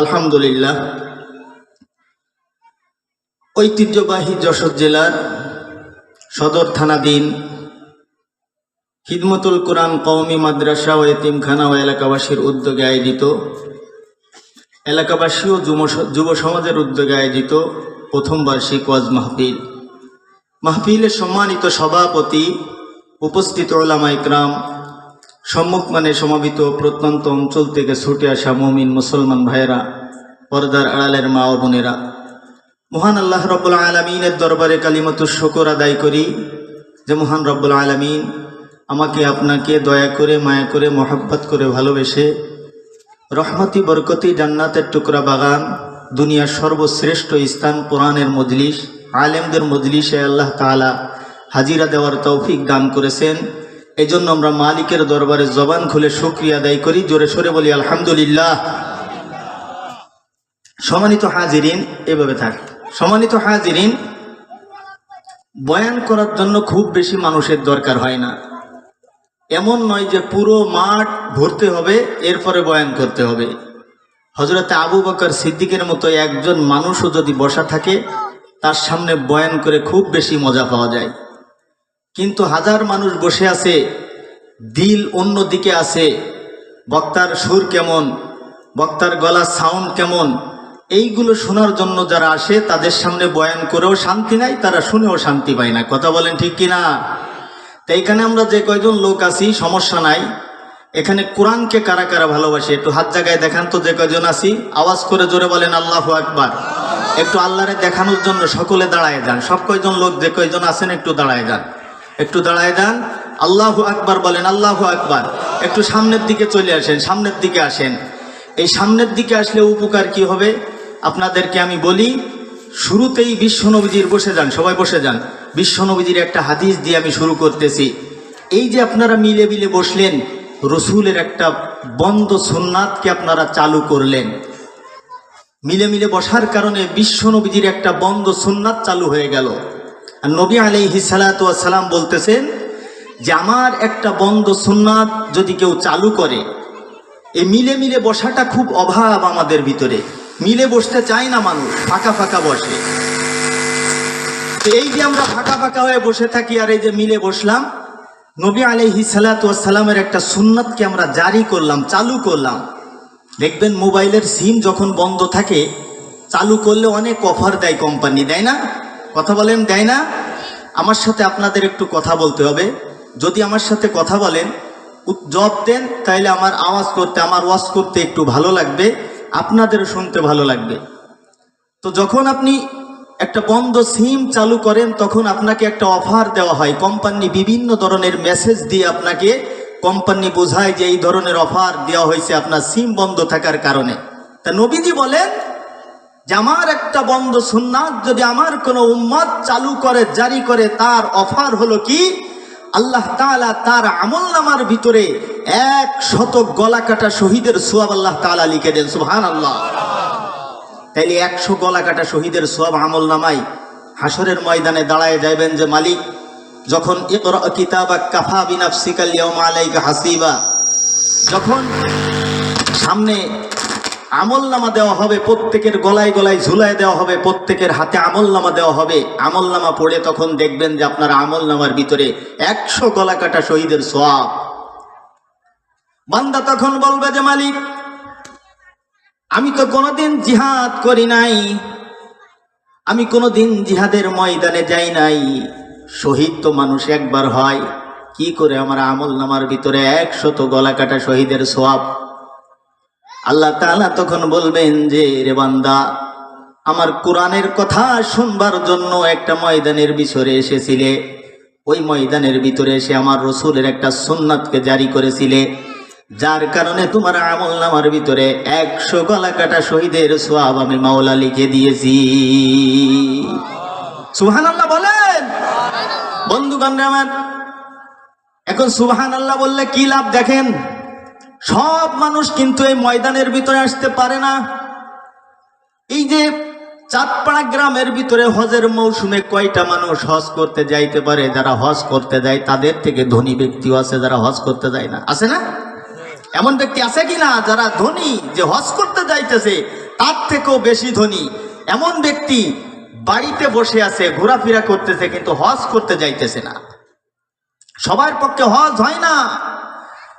আলহামদুলিল্লাহ। ঐতিহ্যবাহী যশোর জেলার সদর থানাধীন হিদমতুল কোরআন কওমি মাদ্রাসা ও এতিমখানা ও এলাকাবাসীর উদ্যোগে আয়োজিত, এলাকাবাসী ও যুব যুব সমাজের উদ্যোগে আয়োজিত প্রথম বার্ষিক ওয়াজ মাহফিল। মাহফিলের সম্মানিত সভাপতি উপস্থিত ওলামা ইকরাম সম্মুখ মানে সমাবিত প্রত্যন্ত অঞ্চল থেকে ছুটে আসা মমিন মুসলমান ভাইয়েরা, পর্দার আড়ালের মা ও বোনেরা। মহান আল্লাহ রব্বুল আলমিনের দরবারে কালিমত শকর আদায় করি যে মহান রব্বুল আলমিন আমাকে আপনাকে দয়া করে, মায়া করে, মহাব্বত করে ভালোবেসে রহমতি, বরকতি, জান্নাতের টুকরা বাগান, দুনিয়ার সর্বশ্রেষ্ঠ স্থান, কোরআনের মজলিস, আলেমদের মজলিসে আল্লাহ তাআলা হাজিরা দেওয়ার তৌফিক দান করেছেন। এই জন্য আমরা মালিকের দরবারে জবান খুলে শুক্রিয়া আদায় করি। জোরে সরে বলি, আলহামদুলিল্লাহ। সম্মানিত হাজিরিন, এভাবে থাক। সম্মানিত হাজিরিন, বয়ান করার জন্য খুব বেশি মানুষের দরকার হয় না। এমন নয় যে পুরো মাঠ ভরতে হবে, এরপরে বয়ান করতে হবে। হজরতে আবু বকর সিদ্দিকের মতো একজন মানুষও যদি বসা থাকে, তার সামনে বয়ান করে খুব বেশি মজা পাওয়া যায়। কিন্তু হাজার মানুষ বসে আছে, দিল অন্য দিকে আছে। বক্তার সুর কেমন, বক্তার গলার সাউন্ড কেমন, এইগুলো শোনার জন্য যারা আসে, তাদের সামনে বয়ান করেও শান্তি নাই, তারা শুনেও শান্তি পায় না। কথা বলেন ঠিক কিনা? তো এখানে আমরা যে কয়জন লোক আছি, সমস্যা নাই। এখানে কোরআনকে কারা কারা ভালোবাসে, একটু হাত জায়গায় দেখান তো যে কয়জন আছি। আওয়াজ করে জোরে বলেন, আল্লাহ আকবার। একটু আল্লাহরে দেখানোর জন্য সকলে দাঁড়ায় যান। সব কয়জন লোক যে কয়জন আছেন, একটু দাঁড়ায় যান। একটু দাঁড়ায় যান। আল্লাহ আকবার বলেন, আল্লাহু আকবার। একটু সামনের দিকে চলে আসেন, সামনের দিকে আসেন। এই সামনের দিকে আসলে উপকার কি হবে? আপনাদেরকে আমি বলি, শুরুতেই বিশ্বনবীজির বসে যান, সবাই বসে যান। বিশ্বনবীজির একটা হাদিস দিয়ে আমি শুরু করতেছি। এই যে আপনারা মিলে মিলে বসলেন, রসুলের একটা বন্ধ সুন্নাতকে আপনারা চালু করলেন। মিলে মিলে বসার কারণে বিশ্বনবীজির একটা বন্ধ সুন্নাত চালু হয়ে গেল। আর নবী আলাইহি সালাম বলতেছেন যে, আমার একটা বন্ধ সুন্নাত যদি কেউ চালু করে, এই মিলে মিলে বসাটা খুব অভাব আমাদের ভিতরে। মিলে বসতে চায় না মানুষ, ফাঁকা ফাঁকা বসে। তো এই যে আমরা ফাঁকা ফাঁকা হয়ে বসে থাকি আর এই যে মিলে বসলাম, নবী আলাইহি সালামের একটা সুন্নাতকে আমরা জারি করলাম, চালু করলাম। দেখবেন মোবাইলের সিম যখন বন্ধ থাকে, চালু করলে অনেক অফার দেয় কোম্পানি, দেয় না? কথা বলেন দেয় না? আমার সাথে আপনাদের একটু কথা বলতে হবে। যদি আমার সাথে কথা বলেন জব দেন, তাইলে আমার আওয়াজ করতে, আমার ওয়াজ করতে একটু ভালো লাগবে আপনাদেরও শুনতে ভালো লাগবে। তো যখন আপনি একটা বন্ধ সিম চালু করেন, তখন আপনাকে একটা অফার দেওয়া হয়। কোম্পানি বিভিন্ন ধরনের মেসেজ দিয়ে আপনাকে, কোম্পানি বোঝায় যে এই ধরনের অফার দেওয়া হয়েছে, আপনার সিম বন্ধ থাকার কারণে। তা নবীজি বলেন যে আমার একটা বন্ধ সুন্নাত যদি আমার কোনো উম্মত চালু করে, জারি করে, তার অফার হলো কি? আল্লাহ তাআলা তার আমল নামার ভিতরে এক শত গলা কাটা শহীদের সোয়াব আল্লাহ তাআলা লিখে দেন সুবহান আল্লাহ তাইলে একশো গলা কাটা শহীদের সোয়াব আমল নামাই হাসরের ময়দানে দাঁড়ায় যাইবেন যে মালিক, যখন কিতাবা কাফা বিনাফসিকাল আলাইকা হাসিবা, যখন সামনে আমল নামা দেওয়া হবে, প্রত্যেকের গলায় গলায় ঝুলায় দেওয়া হবে, প্রত্যেকের হাতে আমল নামা দেওয়া হবে। আমল নামা পড়ে তখন দেখবেন যে আপনার আমল নামার ভিতরে একশো গলা কাটা শহীদের সোয়াব বান্দা তখন বলবে যে, মালিক, আমি তো কোনোদিন জিহাদ করি নাই। আমি কোনোদিন জিহাদের ময়দানে যাই নাই। শহীদ তো মানুষ একবার হয়। কি করে আমার আমল নামার ভিতরে একশত গলা কাটা শহীদের সোয়াব আল্লাহ তাআলা তখন বলবেন যে, রে বান্দা, আমার কোরআনের কথা শুনবার জন্য একটা ময়দানের বিছরে এসেছিলে। ওই ময়দানের ভিতরে এসে আমার রসুলের একটা সুন্নাতকে জারি করেছিলে। যার কারণে তোমার আমল নামার ভিতরে একশো গলা কাটা শহীদের সোয়াব আমি মাওলা লিখে দিয়েছি। সুহান আল্লাহ বলেন। বন্ধুগণ আমার, এখন সুবহান আল্লাহ বললে কি লাভ দেখেন? সব মানুষ কিন্তু এই ময়দানের ভিতরে আসতে পারে না। এই যে চাঁদপাড়া গ্রামের ভিতরে হজের মৌসুমে কয়টা মানুষ হজ করতে যাইতে পারে, যারা হজ করতে যায় তাদের থেকে ধনী ব্যক্তিও আছে, যারা হজ করতে যায় না। আছে না? এমন ব্যক্তি আছে কি না যারা ধনী, যে হজ করতে যাইতেছে তার থেকেও বেশি ধনী? এমন ব্যক্তি বাড়িতে বসে আছে, ঘোরাফেরা করতেছে, কিন্তু হজ করতে যাইতেছে না। সবার পক্ষে হজ হয় না।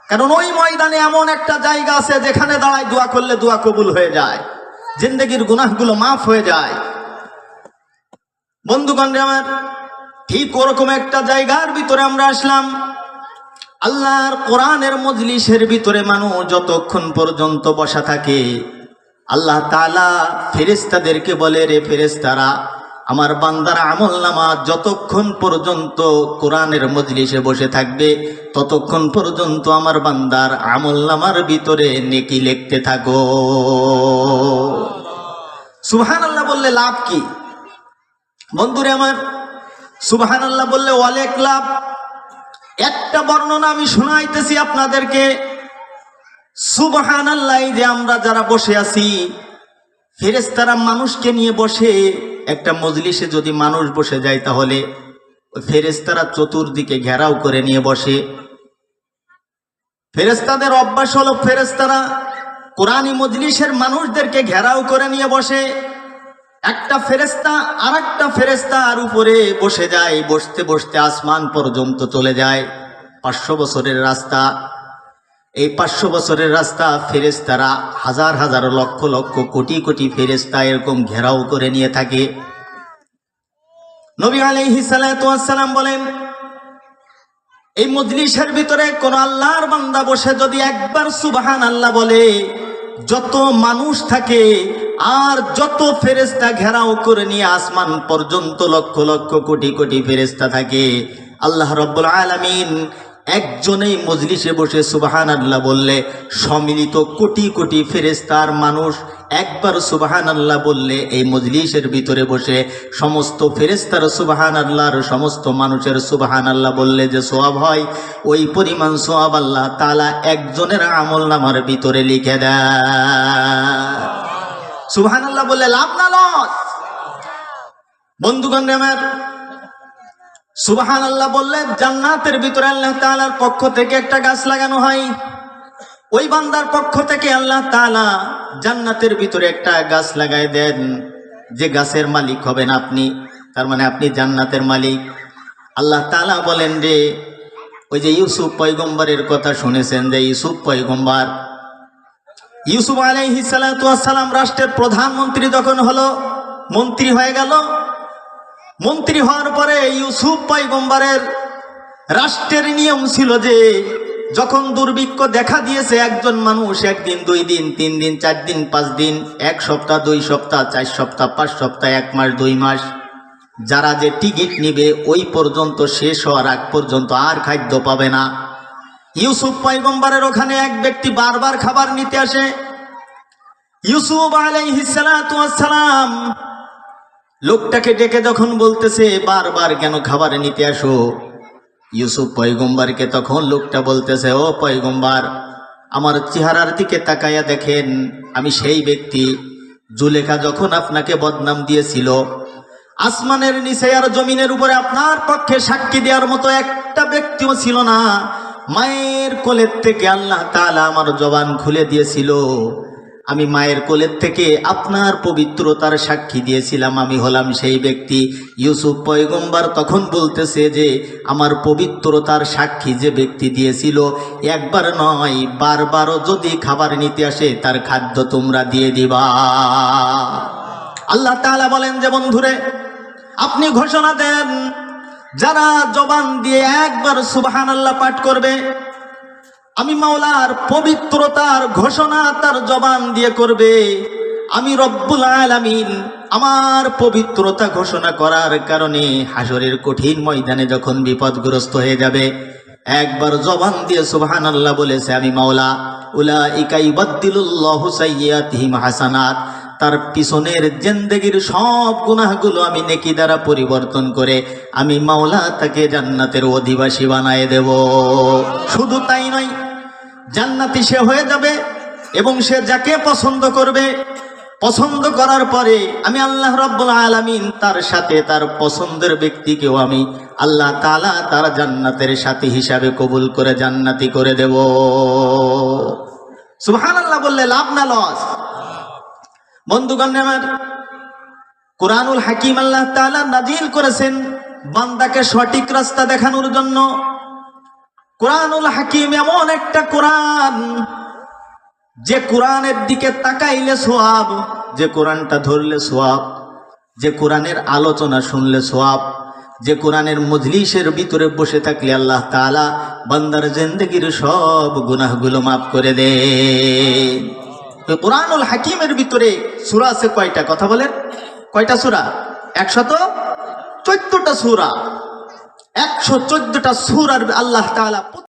কারণ ওই ময়দানে এমন একটা জায়গা আছে যেখানে দাঁড়ায় দোয়া করলে দোয়া কবুল হয়ে যায়, জিন্দগির গুনাহগুলো মাফ হয়ে যায়। বন্ধুগণ আমার, ঠিক ওরকম একটা জায়গার ভিতরে আমরা আসলাম। আল্লাহর কোরআনের মজলিসের ভিতরে মানুষ যতক্ষণ পর্যন্ত বসা থাকে, আল্লাহ তালা ফেরেস্তাদেরকে বলে, রে ফেরেস্তারা আমার বান্দার আমল নামা যতক্ষণ পর্যন্ত কোরআনের মজলিসে বসে থাকবে, ততক্ষণ পর্যন্ত আমার বান্দার আমল নামার ভিতরে নেকি লিখতে থাকো। সুহান আল্লাহ বললে লাভ কি? বন্ধুরে আমার সুবাহান আল্লাহ বললে অনেক লাভ। একটা বর্ণনা আমি শোনাইতেছি আপনাদেরকে। সুবহান আল্লাহ যে আমরা যারা বসে আছি ফেরেস্তারা মানুষকে নিয়ে বসে একটা মজলিসে যদি মানুষ বসে যায় তাহলে ফেরেস্তারা চতুর্দিকে ঘেরাও করে নিয়ে বসে। ফেরেস্তাদের অভ্যাস হলো ফেরেস্তারা কোরআনী মজলিসের মানুষদেরকে ঘেরাও করে নিয়ে বসে। একটা ফেরেস্তা আর একটা ফেরেস্তা আর উপরে বসে যায়, বসতে বসতে আসমান পর্যন্ত চলে যায়। পাঁচশো বছরের রাস্তা। এই পাঁচশো বছরের রাস্তা ফেরেস্তারা হাজার হাজার লক্ষ লক্ষ কোটি কোটি ফেরেস্তা এরকম ঘেরাও করে নিয়ে থাকে। নবী আলাইহি সালাম বলেন, এই মজলিসের ভিতরে কোন আল্লাহর বান্দা বসে যদি একবার সুবাহান আল্লাহ বলে, যত মানুষ থাকে আর যত ফেরেস্তা ঘেরাও করে নিয়ে আসমান পর্যন্ত লক্ষ লক্ষ কোটি কোটি ফেরেস্তা থাকে। আল্লাহ রব্বুল আলামিন একজনেই মজলিসে বসে সুবাহান আল্লাহ বললে, সম্মিলিত কোটি কোটি ফেরেস্তার মানুষ একবার সুবাহান আল্লাহ বললে এই মজলিসের ভিতরে বসে সমস্ত ফেরেস্তার সুবাহান আল্লাহর সমস্ত মানুষের সুবাহান আল্লাহ বললে যে সোয়াব হয়, ওই পরিমাণ সোয়াব আল্লাহ তালা একজনের আমল নামার ভিতরে লিখে দেয়। সুবাহান আল্লাহ বললে লাভ না লস। বন্ধুগণ আমার সুবাহান আল্লাহ বললে জান্নাতের ভিতরে আল্লাহ তাআলার পক্ষ থেকে একটা গাছ লাগানো হয়। ওই বান্দার পক্ষ থেকে আল্লাহ তাআলা জান্নাতের ভিতরে একটা গাছ লাগাই দেন। যে গাছের মালিক হবেন আপনি, তার মানে আপনি জান্নাতের মালিক। আল্লাহ তাআলা বলেন রে ওই যে ইউসুফ পয়গম্বরের কথা শুনেছেন যে, ইউসুফ পয়গম্বর, ইউসুফ আলাইহি সালাম রাষ্ট্রের প্রধানমন্ত্রী যখন হলো, মন্ত্রী হয়ে গেল মন্ত্রী হওয়ার পরে ইউসুফ পয়গম্বরের রাষ্ট্রের নিয়ম ছিল যে যখন দুর্ভিক্ষ দেখা দিয়েছে একজন মানুষ একদিন, দুই দিন, তিন দিন, চার দিন, পাঁচ দিন, এক সপ্তাহ, দুই সপ্তাহ, চার সপ্তাহ, পাঁচ সপ্তাহ, এক মাস, দুই মাস, যারা যে টিকিট নিবে ওই পর্যন্ত শেষ হওয়ার আগ পর্যন্ত আর খাদ্য পাবে না। ইউসুফ পয়গম্বরের ওখানে এক ব্যক্তি বারবার খাবার নিতে আসে। ইউসুফ আলাইহিসালাম লোকটাকে ডেকে যখন বলতেছে, বারবার কেন খাবার নিতে আসো? ইউসুফ পয়গম্বরকে তখন লোকটা বলতেছে, ও পয়গম্বর, আমার চেহারার দিকে তাকাইয়া দেখেন, আমি সেই ব্যক্তি জুলেখা যখন আপনাকে বদনাম দিয়েছিল, আসমানের নিচে আর জমিনের উপরে আপনার পক্ষে সাক্ষী দেওয়ার মতো একটা ব্যক্তিও ছিল না। মায়ের কোলের থেকে আল্লাহ তাআলা আমার জবান খুলে দিয়েছিল। আমি মায়ের কোলের থেকে আপনার পবিত্রতার সাক্ষী দিয়েছিলাম। আমি হলাম সেই ব্যক্তি। ইউসুফ পয়গম্বর তখন বলতেছে যে, আমার পবিত্রতার সাক্ষী যে ব্যক্তি দিয়েছিল, একবার নয়, বারবারও যদি খাবার নিতে আসে, তার খাদ্য তোমরা দিয়ে দিবা। আল্লাহ তাআলা বলেন যে, বন্ধুরে, আপনি ঘোষণা দেন, যারা জবান দিয়ে একবার সুবহান আল্লাহ পাঠ করবে আমি মাওলার পবিত্রতার ঘোষণা তার জবান দিয়ে করবে। আমি রব্বুল আলামিন আমার পবিত্রতা ঘোষণা করার কারণে হাসরের কঠিন ময়দানে যখন বিপদগ্রস্ত হয়ে যাবে, একবার জবান দিয়ে সুবহান আল্লাহ বলেছে, আমি মাওলা উলা ইকাই বাদ্দিলুল্লাহু সাইয়্যাতিহিম হাসানাত। তার পিছনের জেন্দেগির সব গুনাহগুলো আমি নেকি দ্বারা পরিবর্তন করে আমি মাওলা তাকে জান্নাতের অধিবাসী বানায় দেব। শুধু তাই নয় জান্নাতি সে হয়ে যাবে এবং সে যাকে পছন্দ করবে, পছন্দ করার পরে আমি আল্লাহ রব্বুল আলামিন তার সাথে তার পছন্দের ব্যক্তিকেও আমি আল্লাহ তাআলা তার জান্নাতের সাথী হিসাবে কবুল করে জান্নাতি করে দেব। সুবহান আল্লাহ বললে লাভ না লস? বন্ধুগণ, আমার কোরআনুল হাকিম আল্লাহ তাআলা নাজিল করেছেন বান্দাকে সঠিক রাস্তা দেখানোর জন্য। কোরআনুল হাকিম এমন একটা কোরআন, যে কোরআনের দিকে তাকাইলে সোয়াব, যে কোরআনটা ধরলে সোয়াব, যে কোরআনের আলোচনা শুনলে সোয়াব, যে কোরআনের মজলিসের ভিতরে বসে থাকলে আল্লাহ তাআলা বান্দার জিন্দগির সব গুনাহগুলো মাফ করে দে। কোরআনুল হাকিমের ভিতরে সুরা আছে কয়টা? কথা বলেন। কয়টা সুরা? একশত চোদ্দটা সূরা। একশো চোদ্দটা সুর আল্লাহ তাআলা